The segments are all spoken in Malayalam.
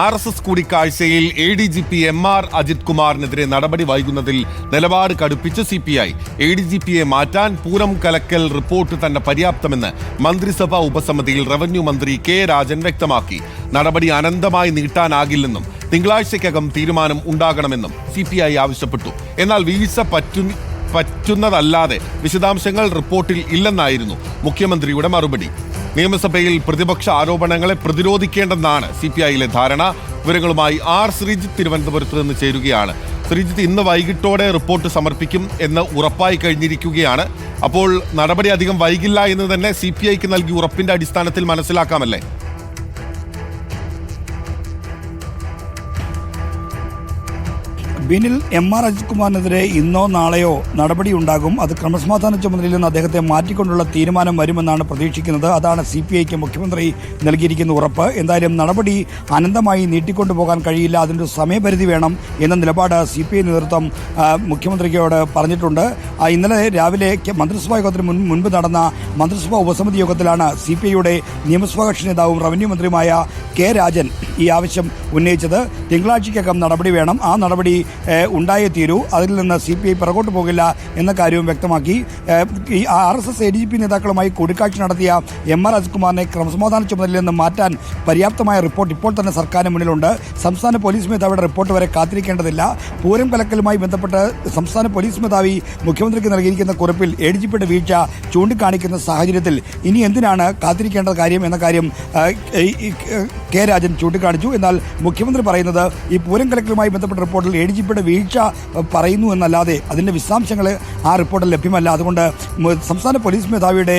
ആർ എസ് എസ് കൂടിക്കാഴ്ചയിൽ A D G P M R Ajith കുമാറിനെതിരെ നടപടി വൈകുന്നതിൽ നിലപാട് കടുപ്പിച്ച് C P I A D G പിയെ മാറ്റാൻ പൂരം കലക്കൽ റിപ്പോർട്ട് തന്നെ പര്യാപ്തമെന്ന് മന്ത്രിസഭാ ഉപസമിതിയിൽ റവന്യൂ മന്ത്രി കെ രാജൻ വ്യക്തമാക്കി. നടപടി അനന്തമായി നീട്ടാനാകില്ലെന്നും തിങ്കളാഴ്ചയ്ക്കകം തീരുമാനം ഉണ്ടാകണമെന്നും സി പി ഐ ആവശ്യപ്പെട്ടു. എന്നാൽ വീഴ്ച പറ്റു പറ്റുന്നതല്ലാതെ വിശദാംശങ്ങൾ റിപ്പോർട്ടിൽ ഇല്ലെന്നായിരുന്നു മുഖ്യമന്ത്രിയുടെ മറുപടി. നിയമസഭയിൽ പ്രതിപക്ഷ ആരോപണങ്ങളെ പ്രതിരോധിക്കേണ്ടെന്നാണ് സി പി ഐയിലെ ധാരണ. വിവരങ്ങളുമായി ആർ ശ്രീജിത്ത് തിരുവനന്തപുരത്ത് നിന്ന് ചേരുകയാണ്. ശ്രീജിത്ത് ഇന്ന് വൈകിട്ടോടെ റിപ്പോർട്ട് സമർപ്പിക്കും എന്ന് ഉറപ്പായി കഴിഞ്ഞിരിക്കുകയാണ്. അപ്പോൾ നടപടി അധികം വൈകില്ല എന്ന് തന്നെ സി പി ഐക്ക് നൽകിയ ഉറപ്പിന്റെ അടിസ്ഥാനത്തിൽ മനസ്സിലാക്കാമല്ലേ? ബിനിൽ എം ആർ അജിത് കുമാറിനെതിരെ ഇന്നോ നാളെയോ നടപടി ഉണ്ടാകും അത് ക്രമസമാധാന ചുമതലയിൽ നിന്ന് അദ്ദേഹത്തെ മാറ്റിക്കൊണ്ടുള്ള തീരുമാനം വരുമെന്നാണ് പ്രതീക്ഷിക്കുന്നത്. അതാണ് സി പി ഐക്ക് മുഖ്യമന്ത്രി നൽകിയിരിക്കുന്ന ഉറപ്പ്. എന്തായാലും നടപടി അനന്തമായി നീട്ടിക്കൊണ്ടുപോകാൻ കഴിയില്ല. അതിന്റെ സമയപരിധി വേണം എന്ന നിലപാട് സി പി ഐ നേതൃത്വം മുഖ്യമന്ത്രിയോട് പറഞ്ഞിട്ടുണ്ട് ഇന്നലെ രാവിലെ മന്ത്രിസഭാ യോഗത്തിന് മുൻ മുൻപ് നടന്ന മന്ത്രിസഭാ ഉപസമിതി യോഗത്തിലാണ് സി പി ഐയുടെ നിയമസഭാ കക്ഷി നേതാവും റവന്യൂ മന്ത്രിയുമായ കെ രാജൻ ഈ ആവശ്യം ഉന്നയിച്ചത്. തിങ്കളാഴ്ചയ്ക്കകം നടപടി വേണം. ആ നടപടി ഉണ്ടായേ തീരൂ. അതിൽ നിന്ന് സി പി ഐ പിറകോട്ട് പോകില്ല എന്ന കാര്യവും വ്യക്തമാക്കി. ഈ R S S A D G P നേതാക്കളുമായി കൂടിക്കാഴ്ച നടത്തിയ എം ആർ അജിത്കുമാറിനെ ക്രമസമാധാന ചുമതലയിൽ നിന്ന് മാറ്റാൻ പര്യാപ്തമായ റിപ്പോർട്ട് ഇപ്പോൾ തന്നെ സർക്കാരിന് മുന്നിലുണ്ട്. സംസ്ഥാന പോലീസ് മേധാവിയുടെ റിപ്പോർട്ട് വരെ കാത്തിരിക്കേണ്ടതില്ല. പൂരം കലക്കലുമായി ബന്ധപ്പെട്ട് സംസ്ഥാന പോലീസ് മേധാവി മുഖ്യമന്ത്രിക്ക് നൽകിയിരിക്കുന്ന കുറിപ്പിൽ എ ഡി ജി പിയുടെ വീഴ്ച ചൂണ്ടിക്കാണിക്കുന്ന സാഹചര്യത്തിൽ ഇനി എന്തിനാണ് കാത്തിരിക്കേണ്ട കാര്യം എന്ന കാര്യം കെ രാജൻ ചൂണ്ടിക്കാണിച്ചു എന്നാൽ മുഖ്യമന്ത്രി പറയുന്നത് ഈ പൂരം കലക്ടറുമായി ബന്ധപ്പെട്ട റിപ്പോർട്ടിൽ എ ഡി ജിപിയുടെ വീഴ്ച പറയുന്നു എന്നല്ലാതെ അതിന്റെ വിശദാംശങ്ങൾ ആ റിപ്പോർട്ടിൽ ലഭ്യമല്ല. അതുകൊണ്ട് സംസ്ഥാന പോലീസ് മേധാവിയുടെ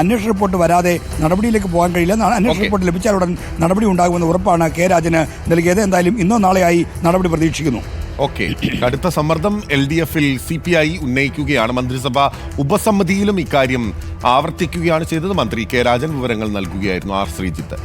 അന്വേഷണ റിപ്പോർട്ട് വരാതെ നടപടിയിലേക്ക് പോകാൻ കഴിയില്ല അന്വേഷണ റിപ്പോർട്ട് ലഭിച്ചാൽ ഉടൻ നടപടി ഉണ്ടാകുമെന്ന് ഉറപ്പാണ് കെ രാജന് നൽകിയത്. എന്തായാലും ഇന്നോ നാളെയായി നടപടി പ്രതീക്ഷിക്കുന്നു. ഓക്കെ. കടുത്ത സമ്മർദ്ദം എൽ ഡി എഫിൽ സി പി ഐ ഉന്നയിക്കുകയാണ് മന്ത്രിസഭ. ഉപസമിതിയിലും ഇക്കാര്യം ആവർത്തിക്കുകയാണ് ചെയ്തത് മന്ത്രി കെ രാജൻ. വിവരങ്ങൾ നൽകുകയായിരുന്നു ആർ ശ്രീജിത്ത്.